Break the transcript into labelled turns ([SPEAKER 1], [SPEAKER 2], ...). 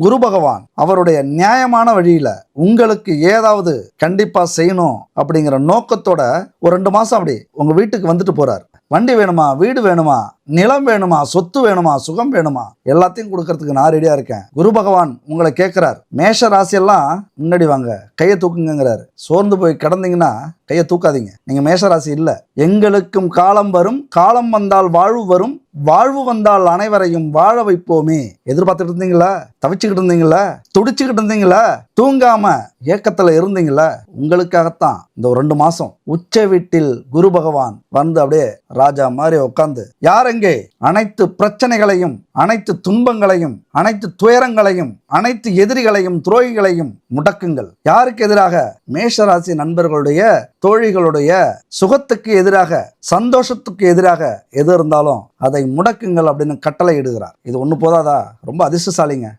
[SPEAKER 1] குரு பகவான் அவருடைய நியாயமான வழியில உங்களுக்கு ஏதாவது கண்டிப்பா செய்யணும் அப்படிங்கிற நோக்கத்தோட ஒரு ரெண்டு மாசம் அப்படி உங்க வீட்டுக்கு வந்துட்டு போறார். வண்டி வேணுமா? வீடு வேணுமா? நிலம் வேணுமா? சொத்து வேணுமா? சுகம் வேணுமா? எல்லாத்தையும் கொடுக்கறதுக்கு நான் ரெடியா இருக்கேன். குரு பகவான் உங்களை கேட்கிறார் மேஷ ராசியெல்லாம் முன்னாடி வாங்க. கையை தூக்குங்கிறாரு சோர்ந்து போய் கிடந்தீங்கன்னா கையை தூக்காதீங்க. நீங்க மேஷ ராசி இல்ல. எங்களுக்கும் காலம் வரும். காலம் வந்தால் வாழ்வு வரும். வாழ்வு வந்தால் அனைவரையும் வாழ வைப்போமே. எதிர்பார்த்துட்டு இருந்தீங்களா? தவிச்சுக்கிட்டு இருந்தீங்களா? துடிச்சுக்கிட்டு இருந்தீங்களா? தூங்காம ஏக்கத்துல இருந்தீங்களா? உங்களுக்காகத்தான் இந்த ஒரு ரெண்டு மாசம் உச்ச வீட்டில் குரு பகவான் வந்து அப்படியே ராஜா மாதிரி உட்காந்து யார் மடங்கு அனைத்து பிரச்சனைகளையும் அனைத்து துன்பங்களையும் அனைத்து துயரங்களையும் அனைத்து எதிரிகளையும் துரோகிகளையும் முடக்குங்கள். யாருக்கு எதிராக? மேஷராசி நண்பர்களுடைய தோழிகளுடைய சுகத்துக்கு எதிராக சந்தோஷத்துக்கு எதிராக எது இருந்தாலும் அதை முடக்குங்கள் அப்படின்னு கட்டளை இடுகிறார். இது ஒன்று போதாதா? ரொம்ப அதிர்ஷ்டசாலிங்க.